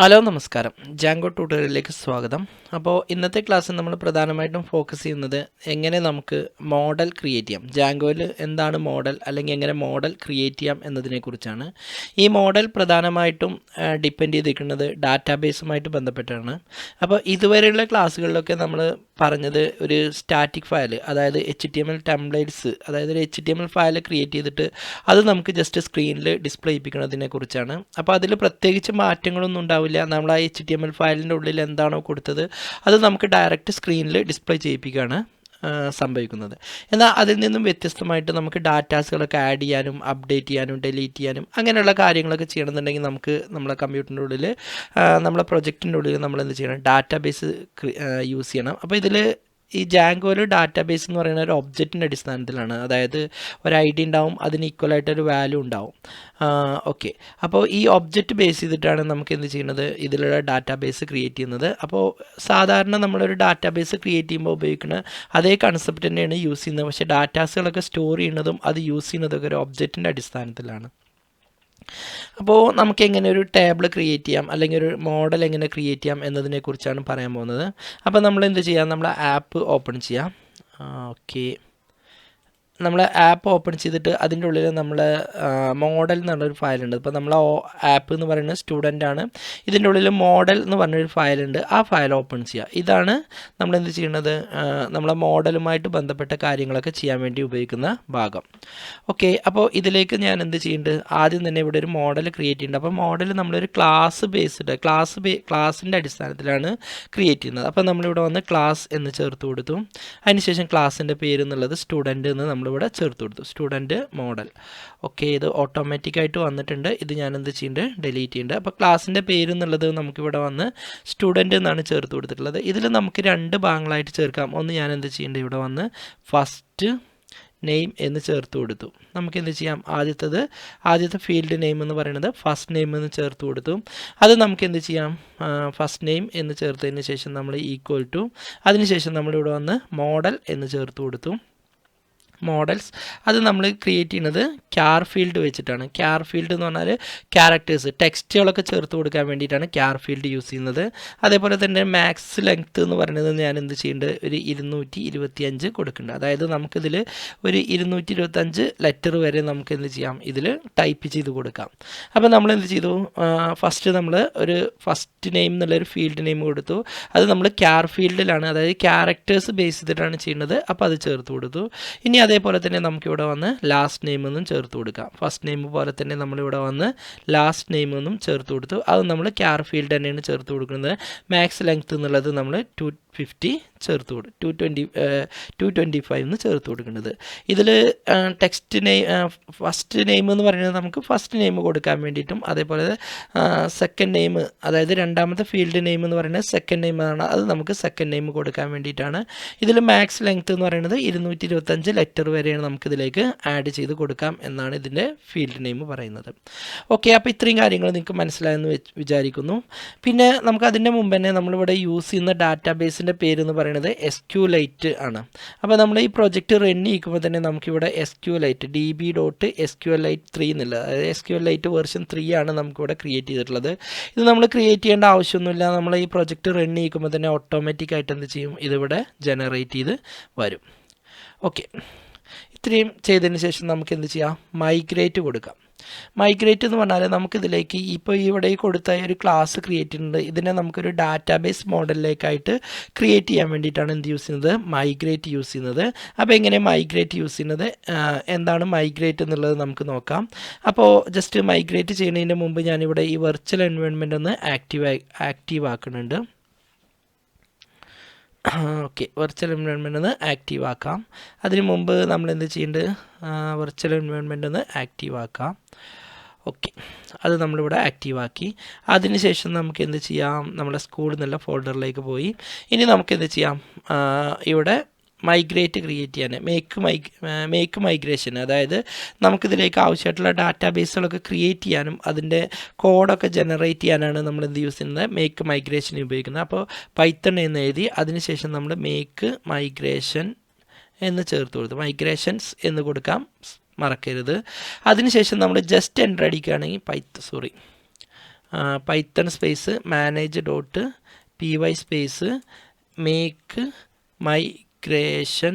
Hello നമസ്കാരം. ജാങ്കോ ട്യൂട്ടോറിയലിലേക്ക് സ്വാഗതം. അപ്പോൾ ഇന്നത്തെ ക്ലാസ്സിൽ നമ്മൾ പ്രധാനമായിട്ടും ഫോക്കസ് ചെയ്യുന്നത് എങ്ങനെ നമുക്ക് മോഡൽ ക്രിയേറ്റ് ചെയ്യാം. ജാങ്കോയിൽ എന്താണ് മോഡൽ അല്ലെങ്കിൽ എങ്ങനെ മോഡൽ ക്രിയേറ്റ് ചെയ്യാം എന്നതിനെക്കുറിച്ചാണ് ഈ മോഡൽ പ്രധാനമായിട്ടും ഡിപ്പെൻഡ് ചെയ്തിരിക്കുന്നത് ഡാറ്റാബേസുമായിട്ട് ബന്ധപ്പെട്ടാണ്. അപ്പോൾ ഇതുവരെയുള്ള ക്ലാസ്സുകളിലൊക്കെ നമ്മൾ പറഞ്ഞത് ഒരു സ്റ്റാറ്റിക് ഫയൽ അതായത് H T M L templates അതായത് ഒരു H T M L file create ചെയ്തിട്ട് അത് നമുക്ക് ജസ്റ്റ് സ്ക്രീനിൽ ഡിസ്പ്ലേ ചെയ്യിപ്പിക്കുന്നതിനെ കുറിച്ചാണ്. അപ്പോൾ അതിൽ പ്രത്യേകിച്ച് മാറ്റങ്ങളൊന്നും ഉണ്ടാവില്ല. നമ്മൾ ആ എച്ച് ടി എം എൽ ഫയലിന്റെ ഉള്ളിൽ എന്താണോ കൊടുത്തത് അത് നമുക്ക് ഡയറക്റ്റ് സ്ക്രീനിൽ ഡിസ്പ്ലേ ചെയ്യിപ്പിക്കുകയാണ് സംഭവിക്കുന്നത്. എന്നാൽ അതിൽ നിന്നും വ്യത്യസ്തമായിട്ട് നമുക്ക് ഡാറ്റാസുകളൊക്കെ ആഡ് ചെയ്യാനും അപ്ഡേറ്റ് ചെയ്യാനും ഡെലീറ്റ് ചെയ്യാനും അങ്ങനെയുള്ള കാര്യങ്ങളൊക്കെ ചെയ്യണമെന്നുണ്ടെങ്കിൽ നമുക്ക് നമ്മളെ കമ്പ്യൂട്ടറിന്റെ ഉള്ളിൽ നമ്മളെ പ്രൊജക്റ്റിന്റെ ഉള്ളിൽ നമ്മൾ എന്ത് ചെയ്യണം ഡാറ്റാബേസ് യൂസ് ചെയ്യണം. അപ്പോൾ ഇതിൽ ഈ ജാങ്കോയിൽ ഡാറ്റാബേസ് എന്ന് പറയുന്ന ഒരു ഒബ്ജക്റ്റിന്റെ അടിസ്ഥാനത്തിലാണ്. അതായത് ഒരു ഐ ഡി ഉണ്ടാവും അതിന് ഈക്വൽ ആയിട്ടൊരു വാല്യൂ ഉണ്ടാവും. ഓക്കെ അപ്പോൾ ഈ ഒബ്ജക്റ്റ് ബേസ് ചെയ്തിട്ടാണ് നമുക്ക് എന്ത് ചെയ്യുന്നത്? ഇതിലുള്ള ഡാറ്റാബേസ് ക്രിയേറ്റ് ചെയ്യുന്നത്. അപ്പോൾ സാധാരണ നമ്മളൊരു ഡാറ്റാബേസ് ക്രിയേറ്റ് ചെയ്യുമ്പോൾ ഉപയോഗിക്കുന്ന അതേ കൺസെപ്റ്റ് തന്നെയാണ് യൂസ് ചെയ്യുന്നത്. പക്ഷേ ഡാറ്റാസുകളൊക്കെ സ്റ്റോർ ചെയ്യുന്നതും അത് യൂസ് ചെയ്യുന്നതൊക്കെ ഒരു ഒബ്ജക്റ്റിന്റെ അടിസ്ഥാനത്തിലാണ്. അപ്പോൾ നമുക്ക് എങ്ങനെ ഒരു ടേബിൾ ക്രിയേറ്റ് ചെയ്യാം? അല്ലെങ്കിൽ ഒരു മോഡൽ എങ്ങനെ ക്രിയേറ്റ് ചെയ്യാം എന്നതിനെക്കുറിച്ചാണ് പറയാൻ പോകുന്നത്. അപ്പോൾ നമ്മൾ എന്ത് ചെയ്യാം? നമ്മൾ ആപ്പ് ഓപ്പൺ ചെയ്യാം. ഓക്കെ നമ്മൾ ആപ്പ് ഓപ്പൺ ചെയ്തിട്ട് അതിന്റെ ഉള്ളിൽ നമ്മൾ മോഡൽ എന്ന് പറഞ്ഞൊരു ഫയലുണ്ട് ഇപ്പോൾ നമ്മൾ ആപ്പ് എന്ന് പറയുന്നത് സ്റ്റുഡന്റ് ആണ്. ഇതിന്റെ ഉള്ളിൽ മോഡൽ എന്ന് പറഞ്ഞൊരു ഫയലുണ്ട് ആ ഫയൽ ഓപ്പൺ ചെയ്യുക ഇതാണ് നമ്മൾ എന്ത് ചെയ്യുന്നത് നമ്മളെ മോഡലുമായിട്ട് ബന്ധപ്പെട്ട കാര്യങ്ങളൊക്കെ ചെയ്യാൻ വേണ്ടി ഉപയോഗിക്കുന്ന ഭാഗം. ഓക്കെ അപ്പോൾ ഇതിലേക്ക് ഞാൻ എന്ത് ചെയ്യുന്നുണ്ട്? ആദ്യം തന്നെ ഇവിടെ ഒരു മോഡൽ ക്രിയേറ്റ് ചെയ്യുന്നുണ്ട്. അപ്പോൾ മോഡൽ നമ്മളൊരു ക്ലാസ് ബേസ്ഡ് ക്ലാസ് ബേ ക്ലാസ്സിന്റെ അടിസ്ഥാനത്തിലാണ് ക്രിയേറ്റ് ചെയ്യുന്നത്. അപ്പോൾ നമ്മളിവിടെ വന്ന് ക്ലാസ് എന്ന് ചേർത്ത് കൊടുത്തു. അതിനുശേഷം ക്ലാസ്സിന്റെ പേര് എന്നുള്ളത് സ്റ്റുഡന്റ് എന്ന് നമ്മളിവിടെ ചേർത്ത് കൊടുത്തു. സ്റ്റുഡന്റ് മോഡൽ ഓക്കെ ഇത് ഓട്ടോമാറ്റിക്കായിട്ട് വന്നിട്ടുണ്ട്. ഇത് ഞാൻ എന്ത് ചെയ്യേണ്ടത് ഡിലീറ്റ് ചെയ്യേണ്ടത് അപ്പോൾ ക്ലാസ്സിന്റെ പേര് എന്നുള്ളത് നമുക്കിവിടെ വന്ന് സ്റ്റുഡന്റ് എന്നാണ് ചേർത്ത് കൊടുത്തിട്ടുള്ളത്. ഇതിൽ നമുക്ക് രണ്ട് ഭാഗങ്ങളായിട്ട് ചേർക്കാം. ഒന്ന് ഞാൻ എന്ത് ചെയ്യേണ്ടത് ഇവിടെ വന്ന് ഫസ്റ്റ് നെയിം എന്ന് ചേർത്ത് കൊടുത്തു. നമുക്ക് എന്ത് ചെയ്യാം? ആദ്യത്തത് ആദ്യത്തെ ഫീൽഡ് നെയിം എന്ന് പറയുന്നത് ഫസ്റ്റ് നെയിം എന്ന് ചേർത്ത് കൊടുത്തു. അത് നമുക്ക് എന്ത് ചെയ്യാം ഫസ്റ്റ് നെയിം എന്ന് ചേർത്തതിന് ശേഷം നമ്മൾ ഈക്വൽ ടു അതിനുശേഷം നമ്മളിവിടെ വന്ന് മോഡൽ എന്ന് ചേർത്ത് കൊടുത്തു. മോഡൽസ് അത് നമ്മൾ ക്രിയേറ്റ് ചെയ്യുന്നത് ക്യാർ ഫീൽഡ് വെച്ചിട്ടാണ്. ക്യാർ ഫീൽഡ് എന്ന് പറഞ്ഞാൽ ക്യാരക്ടേഴ്സ് ടെക്സ്റ്റുകളൊക്കെ ചേർത്ത് കൊടുക്കാൻ വേണ്ടിയിട്ടാണ് ക്യാർ ഫീൽഡ് യൂസ് ചെയ്യുന്നത്. അതേപോലെ തന്നെ മാക്സ് ലെങ്ത്ത് എന്ന് പറയുന്നത് ഞാൻ എന്ത് ചെയ്യേണ്ടത് ഒരു ഇരുന്നൂറ്റി ഇരുപത്തി അഞ്ച് കൊടുക്കുന്നുണ്ട് അതായത് നമുക്കിതിൽ ഒരു ഇരുന്നൂറ്റി ഇരുപത്തഞ്ച് ലെറ്റർ വരെ നമുക്ക് എന്ത് ചെയ്യാം? ഇതിൽ ടൈപ്പ് ചെയ്ത് കൊടുക്കാം. അപ്പോൾ നമ്മൾ എന്ത് ചെയ്തു? ഫസ്റ്റ് നമ്മൾ ഒരു ഫസ്റ്റ് നെയിം എന്നുള്ളൊരു ഫീൽഡ് നെയിം കൊടുത്തു. അത് നമ്മൾ ക്യാർ ഫീൽഡിലാണ് അതായത് ക്യാരക്ടേഴ്സ് ബേസ് ചെയ്തിട്ടാണ് ചെയ്യുന്നത്. അപ്പോൾ അത് ചേർത്ത് കൊടുത്തു. ഇനി അതേപോലെ തന്നെ നമുക്കിവിടെ വന്ന് ലാസ്റ്റ് നെയിം എന്നും ചേർത്ത് കൊടുക്കാം. ഫസ്റ്റ് നെയിം പോലെ തന്നെ നമ്മളിവിടെ വന്ന് ലാസ്റ്റ് നെയിം എന്നും ചേർത്ത് കൊടുത്തു. അത് നമ്മൾ ക്യാർ ഫീൽഡ് തന്നെയാണ് ചേർത്ത് കൊടുക്കുന്നത്. മാക്സ് ലെങ്ത് എന്നുള്ളത് നമ്മൾ ടു ഫിഫ്റ്റി ചേർത്ത് കൊടുക്കും two twenty two twenty five എന്ന് ചേർത്ത് കൊടുക്കുന്നത്. ഇതിൽ ടെക്സ്റ്റ് നെയിം ഫസ്റ്റ് നെയിം എന്ന് പറയുന്നത് നമുക്ക് ഫസ്റ്റ് നെയിം കൊടുക്കാൻ വേണ്ടിയിട്ടും അതേപോലെ സെക്കൻഡ് നെയിം അതായത് രണ്ടാമത്തെ ഫീൽഡ് നെയിം എന്ന് പറയുന്നത് സെക്കൻഡ് നെയിം ആണ്. അത് നമുക്ക് സെക്കൻഡ് നെയിം കൊടുക്കാൻ വേണ്ടിയിട്ടാണ്. ഇതിൽ മാക്സ് ലെങ്ത് എന്ന് പറയുന്നത് ഇരുന്നൂറ്റി ഇരുപത്തഞ്ച് ലെറ്റർ വരെയാണ് നമുക്കിതിലേക്ക് ആഡ് ചെയ്ത് കൊടുക്കാം എന്നാണ് ഇതിന്റെ ഫീൽഡ് നെയിം പറയുന്നത്. ഓക്കെ അപ്പോൾ ഇത്രയും കാര്യങ്ങൾ നിങ്ങൾക്ക് മനസ്സിലായെന്ന് വിചാരിക്കുന്നു. പിന്നെ നമുക്ക് അതിന്റെ മുമ്പ് തന്നെ നമ്മളിവിടെ യൂസ് ചെയ്യുന്ന ഡാറ്റാബേസിന്റെ പേര് എന്ന് പറയുന്നത് എസ് ക്യു ലൈറ്റ് ആണ്. അപ്പോൾ നമ്മൾ ഈ പ്രൊജക്റ്റ് റൺ ചെയ്യുമ്പോൾ തന്നെ നമുക്കിവിടെ S Q lite D B dot S Q lite three എന്നുള്ളത് അതായത് S Q lite version three ആണ് നമുക്കിവിടെ ക്രിയേറ്റ് ചെയ്തിട്ടുള്ളത്. ഇത് നമ്മൾ ക്രിയേറ്റ് ചെയ്യേണ്ട ആവശ്യമൊന്നുമില്ല. നമ്മൾ ഈ പ്രൊജക്റ്റ് റൺ ചെയ്യുമ്പോൾ തന്നെ ഓട്ടോമാറ്റിക്കായിട്ട് എന്ത് ചെയ്യും? ഇതിവിടെ ജനറേറ്റ് ചെയ്ത് വരും. ഓക്കെ ഇത്രയും ചെയ്തതിന് ശേഷം നമുക്ക് എന്ത് ചെയ്യാം? മൈഗ്രേറ്റ് കൊടുക്കാം. മൈഗ്രേറ്റ് എന്ന് പറഞ്ഞാൽ നമുക്കിതിലേക്ക് ഇപ്പോൾ ഇവിടെ കൊടുത്ത ഒരു ക്ലാസ് ക്രിയേറ്റ് ചെയ്യുന്നുണ്ട് ഇതിനെ നമുക്കൊരു ഡാറ്റാബേസ് മോഡലിലേക്കായിട്ട് ക്രിയേറ്റ് ചെയ്യാൻ വേണ്ടിയിട്ടാണ് എന്ത് യൂസ് ചെയ്യുന്നത്? മൈഗ്രേറ്റ് യൂസ് ചെയ്യുന്നത്. അപ്പോൾ എങ്ങനെ മൈഗ്രേറ്റ് യൂസ് ചെയ്യുന്നത്? എന്താണ് മൈഗ്രേറ്റ് എന്നുള്ളത് നമുക്ക് നോക്കാം. അപ്പോൾ ജസ്റ്റ് മൈഗ്രേറ്റ് ചെയ്യുന്നതിന് മുമ്പ് ഞാനിവിടെ ഈ വെർച്വൽ എൻവയോൺമെന്റ് ഒന്ന് ആക്റ്റീവ് ആക്റ്റീവ് ആക്കുന്നുണ്ട്. ഓക്കെ വെർച്വൽ എൻവയോൺമെന്റ് ഒന്ന് ആക്റ്റീവ് ആക്കാം. അതിന് മുമ്പ് നമ്മൾ എന്ത് ചെയ്യേണ്ടത് വെർച്വൽ എൻവയോൺമെന്റ് ഒന്ന് ആക്റ്റീവ് ആക്കാം. ഓക്കെ അത് നമ്മളിവിടെ ആക്റ്റീവ് ആക്കി. അതിനുശേഷം നമുക്ക് എന്ത് ചെയ്യാം? നമ്മുടെ സ്കൂളിൽ നിന്നുള്ള ഫോൾഡറിലേക്ക് പോയി. ഇനി നമുക്ക് എന്ത് ചെയ്യാം? ഇവിടെ മൈഗ്രേറ്റ് ക്രിയേറ്റ് ചെയ്യാൻ മേക്ക് മൈ മേക്ക് മൈഗ്രേഷൻ അതായത് നമുക്കിതിലേക്ക് ആവശ്യമായിട്ടുള്ള ഡാറ്റാബേസുകളൊക്കെ ക്രിയേറ്റ് ചെയ്യാനും അതിന്റെ കോഡൊക്കെ ജനറേറ്റ് ചെയ്യാനാണ് നമ്മൾ എന്ത് യൂസ് ചെയ്യുന്നത് മേക്ക് മൈഗ്രേഷൻ ഉപയോഗിക്കുന്നത്. അപ്പോൾ പൈത്തൺ എന്ന് എഴുതി അതിനുശേഷം നമ്മൾ മേക്ക് മൈഗ്രേഷൻ എന്ന് ചേർത്ത് കൊടുത്തു. മൈഗ്രേഷൻസ് എന്ന് കൊടുക്കാം. മറക്കരുത്. അതിനുശേഷം നമ്മൾ ജസ്റ്റ് എന്റർ അടിക്കുകയാണെങ്കിൽ പൈത്ത sorry python space manage dot P Y space make migration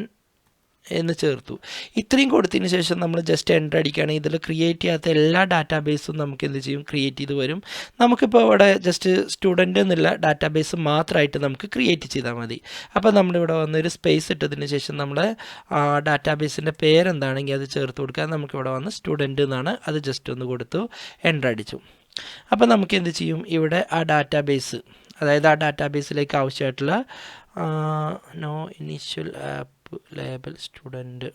എന്ന് ചേർത്തു. ഇത്രയും കൊടുത്തതിന് ശേഷം നമ്മൾ ജസ്റ്റ് എന്റർ അടിക്കുകയാണെങ്കിൽ ഇതിൽ ക്രിയേറ്റ് ചെയ്യാത്ത എല്ലാ ഡാറ്റാബേസും നമുക്ക് എന്ത് ചെയ്യും? ക്രിയേറ്റ് ചെയ്ത് വരും. നമുക്കിപ്പോൾ ഇവിടെ ജസ്റ്റ് സ്റ്റുഡന്റ് എന്നുള്ള ഡാറ്റാബേസ് മാത്രമായിട്ട് നമുക്ക് ക്രിയേറ്റ് ചെയ്താൽ മതി. അപ്പോൾ നമ്മളിവിടെ വന്നൊരു സ്പേസ് ഇട്ടതിന് ശേഷം നമ്മൾ ഡാറ്റാബേസിന്റെ പേരെന്താണെങ്കിൽ അത് ചേർത്ത് കൊടുക്കുക. നമുക്കിവിടെ വന്ന് സ്റ്റുഡന്റ് എന്നാണ് അത് ജസ്റ്റ് ഒന്ന് കൊടുത്തു എന്റർ അടിച്ചു. അപ്പോൾ നമുക്ക് എന്ത് ചെയ്യും? ഇവിടെ ആ ഡാറ്റാബേസ് അതായത് ആ ഡാറ്റാബേസിലേക്ക് ആവശ്യമായിട്ടുള്ള no initial app label student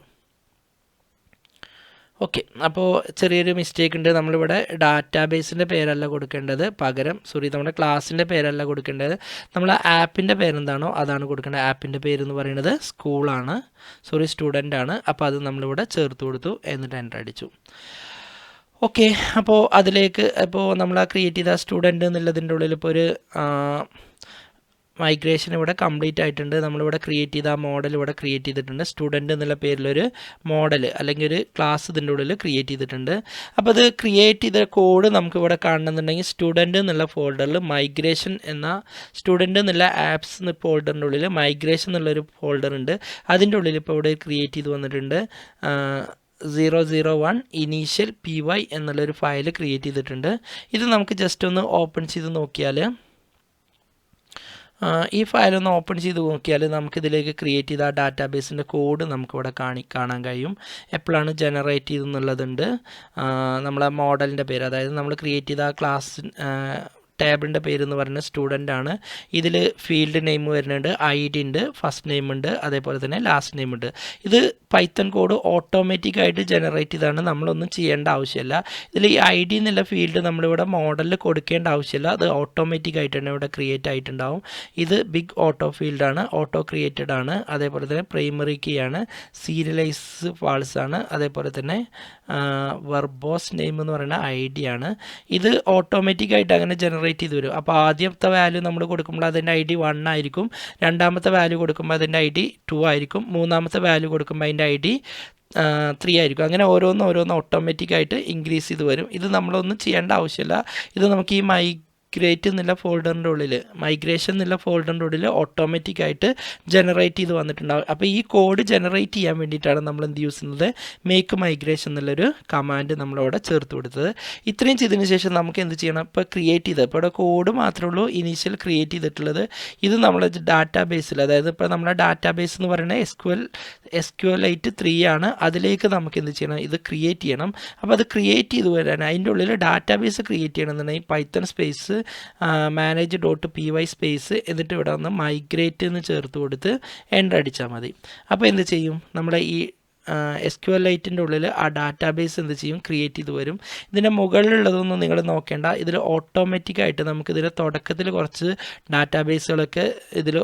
okay അപ്പോൾ ചെറിയൊരു മിസ്റ്റേക്ക് ഉണ്ട്. നമ്മളിവിടെ ഡാറ്റാബേസിന്റെ പേരല്ല കൊടുക്കേണ്ടത്. പകരം സോറി നമ്മുടെ ക്ലാസ്സിന്റെ പേരല്ല കൊടുക്കേണ്ടത്. നമ്മൾ ആപ്പിന്റെ പേരെന്താണോ അതാണ് കൊടുക്കേണ്ടത്. ആപ്പിന്റെ പേര് എന്ന് പറയുന്നത് സ്കൂളാണ് സോറി സ്റ്റുഡന്റ് ആണ്. അപ്പോൾ അത് നമ്മളിവിടെ ചേർത്ത് കൊടുത്തു എന്നിട്ട് എന്റർ അടിച്ചു. ഓക്കെ അപ്പോൾ അതിലേക്ക് ഇപ്പോൾ നമ്മൾ ആ ക്രിയേറ്റ് ചെയ്ത സ്റ്റുഡന്റ് എന്നുള്ളതിന്റെ ഉള്ളിൽ ഇപ്പോൾ ഒരു മൈഗ്രേഷൻ ഇവിടെ കംപ്ലീറ്റ് ആയിട്ടുണ്ട്. നമ്മളിവിടെ ക്രിയേറ്റ് ചെയ്ത ആ മോഡൽ ഇവിടെ ക്രിയേറ്റ് ചെയ്തിട്ടുണ്ട്. സ്റ്റുഡന്റ് എന്നുള്ള പേരിലൊരു മോഡൽ അല്ലെങ്കിൽ ഒരു ക്ലാസ് ഇതിന്റെ ഉള്ളിൽ ക്രിയേറ്റ് ചെയ്തിട്ടുണ്ട്. അപ്പോൾ അത് ക്രിയേറ്റ് ചെയ്ത കോഡ് നമുക്ക് ഇവിടെ കാണണമെന്നുണ്ടെങ്കിൽ സ്റ്റുഡന്റ് എന്നുള്ള ഫോൾഡറിൽ മൈഗ്രേഷൻ എന്ന സ്റ്റുഡന്റ് എന്നുള്ള ആപ്സ് എന്ന ഫോൾഡറിന്റെ ഉള്ളിൽ മൈഗ്രേഷൻ എന്നുള്ളൊരു ഫോൾഡർ ഉണ്ട്. അതിന്റെ ഉള്ളിൽ ഇപ്പോൾ ഇവിടെ ക്രിയേറ്റ് ചെയ്ത് വന്നിട്ടുണ്ട്. Zero zero one initial P Y എന്നുള്ളൊരു ഫയൽ ക്രിയേറ്റ് ചെയ്തിട്ടുണ്ട്. ഇത് നമുക്ക് ജസ്റ്റ് ഒന്ന് ഓപ്പൺ ചെയ്ത് നോക്കിയാൽ ഈ ഫയൽ ഒന്ന് ഓപ്പൺ ചെയ്ത് നോക്കിയാൽ നമുക്കിതിലേക്ക് ക്രിയേറ്റ് ചെയ്ത ആ ഡാറ്റാബേസിന്റെ കോഡ് നമുക്കിവിടെ കാണി കാണാൻ കഴിയും. എപ്പോഴാണ് ജനറേറ്റ് ചെയ്തെന്നുള്ളതുണ്ട് നമ്മളെ മോഡലിന്റെ പേര് അതായത് നമ്മൾ ക്രിയേറ്റ് ചെയ്ത ആ ക്ലാസ് ടേബിളിന്റെ പേര് എന്ന് പറയുന്നത് സ്റ്റുഡന്റ് ആണ്. ഇതിൽ ഫീൽഡ് നെയിം വരുന്നുണ്ട് ഐ ഡി ഉണ്ട് ഫസ്റ്റ് നെയിം ഉണ്ട് അതേപോലെ തന്നെ ലാസ്റ്റ് നെയിം ഉണ്ട്. ഇത് പൈത്തൺ കോഡ് ഓട്ടോമാറ്റിക് ആയിട്ട് ജനറേറ്റ് ചെയ്താണ്. നമ്മളൊന്നും ചെയ്യേണ്ട ആവശ്യമില്ല. ഇതിൽ ഈ ഐ ഡി എന്നുള്ള ഫീൽഡ് നമ്മളിവിടെ മോഡലിൽ കൊടുക്കേണ്ട ആവശ്യമില്ല. അത് ഓട്ടോമാറ്റിക് ആയിട്ട് തന്നെ ഇവിടെ ക്രിയേറ്റ് ആയിട്ടുണ്ടാവും. ഇത് ബിഗ് ഓട്ടോ ഫീൽഡാണ് ഓട്ടോ ക്രിയേറ്റഡ് ആണ്. അതേപോലെ തന്നെ പ്രൈമറി കീ ആണ്. സീരിയലൈസ് ഫാൾസ് ആണ്. അതേപോലെ തന്നെ വെർബോസ് നെയിം എന്ന് പറയുന്ന ഐ ഡി ആണ്. ഇത് ഓട്ടോമാറ്റിക് ആയിട്ട് അങ്ങനെ ജനറേറ്റ് ചെയ്ത് വരും. അപ്പോൾ ആദ്യത്തെ വാല്യൂ നമ്മൾ കൊടുക്കുമ്പോൾ അതിന്റെ ഐ ഡി വൺ ആയിരിക്കും. രണ്ടാമത്തെ വാല്യൂ കൊടുക്കുമ്പോൾ അതിന്റെ ഐ ഡി ടു ആയിരിക്കും. മൂന്നാമത്തെ വാല്യൂ കൊടുക്കുമ്പോൾ അതിന്റെ ഐ ഡി ത്രീ ആയിരിക്കും. അങ്ങനെ ഓരോന്ന് ഓരോന്ന് ഓട്ടോമാറ്റിക്കായിട്ട് ഇൻക്രീസ് ചെയ്ത് വരും. ഇത് നമ്മളൊന്നും ചെയ്യേണ്ട ആവശ്യമില്ല. ഇത് നമുക്ക് ഈ മൈ മൈഗ്രേറ്റ് എന്നുള്ള ഫോൾഡറിന്റെ ഉള്ളിൽ മൈഗ്രേഷൻ എന്നുള്ള ഫോൾഡറിന്റെ ഉള്ളിൽ ഓട്ടോമാറ്റിക് ആയിട്ട് ജനറേറ്റ് ചെയ്ത് വന്നിട്ടുണ്ടാവും. അപ്പോൾ ഈ കോഡ് ജനറേറ്റ് ചെയ്യാൻ വേണ്ടിയിട്ടാണ് നമ്മൾ എന്ത് യൂസ് ചെയ്യുന്നത്? മേക്ക് മൈഗ്രേഷൻ എന്നുള്ളൊരു കമാൻഡ് നമ്മളവിടെ ചേർത്ത് കൊടുത്തത്. ഇത്രയും ചെയ്തതിന് ശേഷം നമുക്ക് എന്ത് ചെയ്യണം? ഇപ്പോൾ ക്രിയേറ്റ് ചെയ്ത് ഇപ്പോൾ ഇവിടെ കോഡ് മാത്രമേ ഉള്ളൂ ഇനീഷ്യൽ ക്രിയേറ്റ് ചെയ്തിട്ടുള്ളത്. ഇത് നമ്മളെ ഡാറ്റാ ബേസിൽ അതായത് ഇപ്പോൾ നമ്മുടെ ഡാറ്റാ ബേസ് എന്ന് പറയുന്നത് എസ് ക്യു എസ് ഐറ്റ് ത്രീ ആണ്. അതിലേക്ക് നമുക്ക് എന്ത് ചെയ്യണം? ഇത് ക്രിയേറ്റ് ചെയ്യണം. അപ്പോൾ അത് ക്രിയേറ്റ് ചെയ്ത് വരാൻ അതിന്റെ ഉള്ളിൽ ഡാറ്റാ ബേസ് ക്രിയേറ്റ് ചെയ്യണമെന്നുണ്ടെങ്കിൽ Python space manage dot P Y space എന്നിട്ട് ഇവിടെ വന്ന് മൈഗ്രേറ്റ് എന്ന് ചേർത്ത് കൊടുത്ത് എന്റർ അടിച്ചാൽ മതി. അപ്പോൾ എന്ത് ചെയ്യും? നമ്മുടെ ഈ എസ് ക്യു എൽ ഐറ്റിന്റെ ഉള്ളിൽ ആ ഡാറ്റാബേസ് എന്ത് ചെയ്യും? ക്രിയേറ്റ് ചെയ്ത് വരും. ഇതിന്റെ മുകളിലുള്ളതൊന്നും നിങ്ങൾ നോക്കേണ്ട. ഇതിൽ ഓട്ടോമാറ്റിക്കായിട്ട് നമുക്ക് ഇതിൽ തുടക്കത്തിൽ കുറച്ച് ഡാറ്റാബേസുകളൊക്കെ ഇതിൽ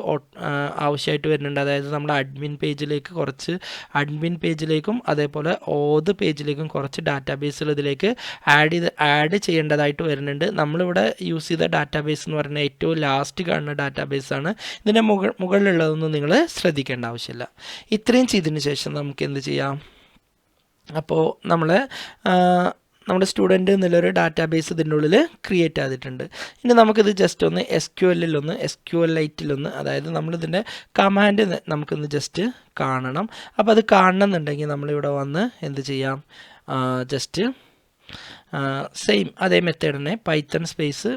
ആവശ്യമായിട്ട് വരുന്നുണ്ട്. അതായത് നമ്മൾ അഡ്മിൻ പേജിലേക്ക് കുറച്ച് അഡ്മിൻ പേജിലേക്കും അതേപോലെ ഓത് പേജിലേക്കും കുറച്ച് ഡാറ്റാബേസുകൾ ഇതിലേക്ക് ആഡ് ചെയ്ത് ആഡ് ചെയ്യേണ്ടതായിട്ട് വരുന്നുണ്ട്. നമ്മളിവിടെ യൂസ് ചെയ്ത ഡാറ്റാബേസ് എന്ന് പറയുന്നത് ഏറ്റവും ലാസ്റ്റ് കാണുന്ന ഡാറ്റാബേസാണ് ഇതിന്റെ മുകൾ മുകളിലുള്ളതൊന്നും നിങ്ങൾ ശ്രദ്ധിക്കേണ്ട ആവശ്യമില്ല. ഇത്രയും ചെയ്തതിന് ശേഷം നമുക്ക് എന്ത് ചെയ്യാം. അപ്പോൾ നമ്മൾ നമ്മുടെ സ്റ്റുഡന്റ് എന്നുള്ളൊരു ഡാറ്റാബേസ് ഇതിന്റെ ഉള്ളിൽ ക്രിയേറ്റ് ചെയ്തിട്ടുണ്ട് ഇനി നമുക്കിത് ജസ്റ്റ് ഒന്ന് എസ് ക്യു എല്ലിലൊന്ന് എസ് ക്യു എൽ ലൈറ്റിലൊന്ന് അതായത് നമ്മളിതിന്റെ കമാൻഡ് നമുക്കൊന്ന് ജസ്റ്റ് കാണണം. അപ്പോൾ അത് കാണണമെന്നുണ്ടെങ്കിൽ നമ്മളിവിടെ വന്ന് എന്ത് ചെയ്യാം? ജസ്റ്റ് സെയിം അതേ മെത്തേഡ് തന്നെ Python space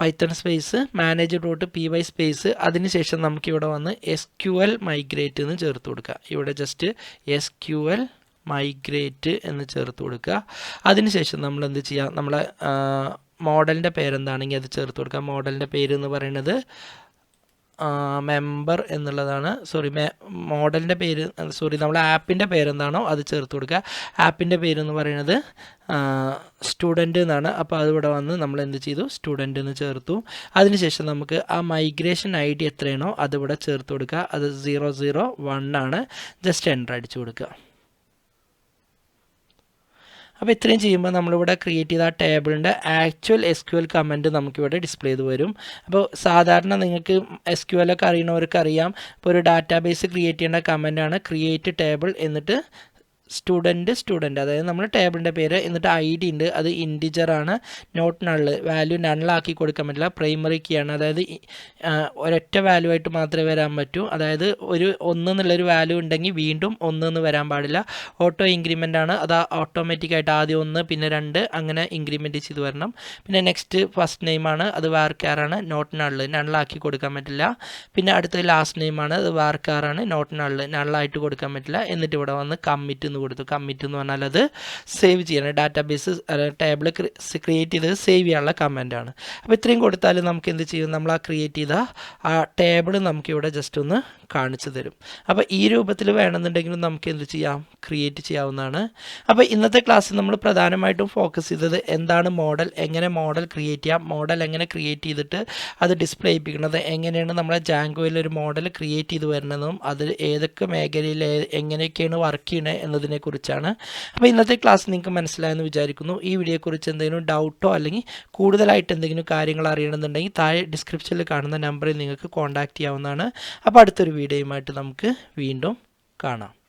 Python space manage dot P Y space അതിനുശേഷം നമുക്കിവിടെ വന്ന് എസ് ക്യു എൽ മൈഗ്രേറ്റ് എന്ന് ചേർത്ത് കൊടുക്കുക. ഇവിടെ just S Q L migrate എന്ന് ചേർത്ത് കൊടുക്കുക. അതിനുശേഷം നമ്മൾ എന്ത് ചെയ്യുക നമ്മളെ മോഡലിന്റെ പേരെന്താണെങ്കിൽ അത് ചേർത്ത് കൊടുക്കുക. മോഡലിന്റെ പേര് എന്ന് പറയുന്നത് മെമ്പർ എന്നുള്ളതാണ്. സോറി മോഡലിന്റെ പേര് സോറി നമ്മൾ ആപ്പിന്റെ പേരെന്താണോ അത് ചേർത്ത് കൊടുക്കുക. ആപ്പിന്റെ പേരെന്ന് പറയുന്നത് സ്റ്റുഡന്റ് എന്നാണ്. അപ്പോൾ അതിവിടെ വന്ന് നമ്മൾ എന്ത് ചെയ്തു? സ്റ്റുഡന്റ് എന്ന് ചേർത്തു. അതിനുശേഷം നമുക്ക് ആ മൈഗ്രേഷൻ ഐ ഡി എത്രയാണോ അതിവിടെ ചേർത്ത് കൊടുക്കുക. അത് സീറോ സീറോ വൺ ആണ്. ജസ്റ്റ് എന്റർ അടിച്ചു കൊടുക്കുക. അപ്പോൾ ഇത്രയും ചെയ്യുമ്പോൾ നമ്മളിവിടെ ക്രിയേറ്റ് ചെയ്ത ആ ടേബിളിന്റെ actual S Q L comment നമുക്കിവിടെ ഡിസ്പ്ലേ ചെയ്ത് വരും. അപ്പോൾ സാധാരണ നിങ്ങൾക്ക് എസ് ക്യു എൽ ഒക്കെ അറിയണവർക്ക് അറിയാം ഇപ്പോൾ ഒരു ഡാറ്റാബേസ് ക്രിയേറ്റ് ചെയ്യേണ്ട കമന്റാണ് ക്രിയേറ്റ് ടേബിൾ എന്നിട്ട് സ്റ്റുഡന്റ് സ്റ്റുഡന്റ് അതായത് നമ്മൾ ടേബിളിന്റെ പേര് എന്നിട്ട് ഐ ഡി ഉണ്ട്. അത് ഇന്റിജറാണ് നോട്ട് നള്ള് വാല്യൂ നള്ളാക്കി കൊടുക്കാൻ പറ്റില്ല. പ്രൈമറി കീ ആണ്. അതായത് ഒരൊറ്റ വാല്യൂ ആയിട്ട് മാത്രമേ വരാൻ പറ്റൂ. അതായത് ഒരു ഒന്ന് എന്നുള്ളൊരു വാല്യൂ ഉണ്ടെങ്കിൽ വീണ്ടും ഒന്ന് എന്ന് വരാൻ പാടില്ല. ഓട്ടോ ഇൻക്രിമെന്റ് ആണ്. അത് ഓട്ടോമാറ്റിക്കായിട്ട് ആദ്യം ഒന്ന് പിന്നെ രണ്ട് അങ്ങനെ ഇൻക്രിമെന്റ് ചെയ്ത് വരണം. പിന്നെ നെക്സ്റ്റ് ഫസ്റ്റ് നെയിമാണ് അത് വാർക്കാറാണ് നോട്ട് നള്ള് നള്ളാക്കി കൊടുക്കാൻ പറ്റില്ല. പിന്നെ അടുത്ത ലാസ്റ്റ് നെയിമാണ് അത് വാർക്കാറാണ് നോട്ട് നള്ള് നള്ളായിട്ട് കൊടുക്കാൻ പറ്റില്ല. എന്നിട്ട് ഇവിടെ വന്ന് കമ്മിറ്റ് എന്ന് കൊടുത്തു. കമ്മിറ്റ് എന്ന് പറഞ്ഞാൽ അത് സേവ് ചെയ്യണം. ഡാറ്റാബേസ് ടേബിൾ ക്രിയേറ്റ് ചെയ്ത് സേവ് ചെയ്യാനുള്ള ആണ്. അപ്പോൾ ഇത്രയും കൊടുത്താൽ നമുക്ക് എന്ത് ചെയ്യും? നമ്മൾ ആ ക്രിയേറ്റ് ചെയ്ത ആ ടേബിൾ നമുക്കിവിടെ ജസ്റ്റ് ഒന്ന് കാണിച്ചു തരും. അപ്പോൾ ഈ രൂപത്തിൽ വേണമെന്നുണ്ടെങ്കിലും നമുക്ക് എന്ത് ചെയ്യാം? ക്രിയേറ്റ് ചെയ്യാവുന്നതാണ്. അപ്പോൾ ഇന്നത്തെ ക്ലാസ്സിൽ നമ്മൾ പ്രധാനമായിട്ടും ഫോക്കസ് ചെയ്തത് എന്താണ് മോഡൽ എങ്ങനെ മോഡൽ ക്രിയേറ്റ് ചെയ്യാം? മോഡൽ എങ്ങനെ ക്രിയേറ്റ് ചെയ്തിട്ട് അത് ഡിസ്പ്ലേ ചെയ്യിപ്പിക്കുന്നത് എങ്ങനെയാണ് നമ്മളെ ജാങ്കോയിൽ ഒരു മോഡൽ ക്രിയേറ്റ് ചെയ്ത് വരുന്നതും അത് ഏതൊക്കെ മേഖലയിൽ എങ്ങനെയൊക്കെയാണ് വർക്ക് ചെയ്യണത് എന്നതിനെ കുറിച്ചാണ് അപ്പോൾ ഇന്നത്തെ ക്ലാസ് നിങ്ങൾക്ക് മനസ്സിലായെന്ന് വിചാരിക്കുന്നു. ഈ വീഡിയോയെക്കുറിച്ച് എന്തെങ്കിലും ഡൗട്ടോ അല്ലെങ്കിൽ കൂടുതലായിട്ട് എന്തെങ്കിലും കാര്യങ്ങൾ അറിയണമെന്നുണ്ടെങ്കിൽ താഴെ ഡിസ്ക്രിപ്ഷനിൽ കാണുന്ന നമ്പറിൽ നിങ്ങൾക്ക് കോൺടാക്റ്റ് ചെയ്യാവുന്നതാണ്. അപ്പോൾ അടുത്തൊരു വീഡിയോയുമായിട്ട് നമുക്ക് വീണ്ടും കാണാം.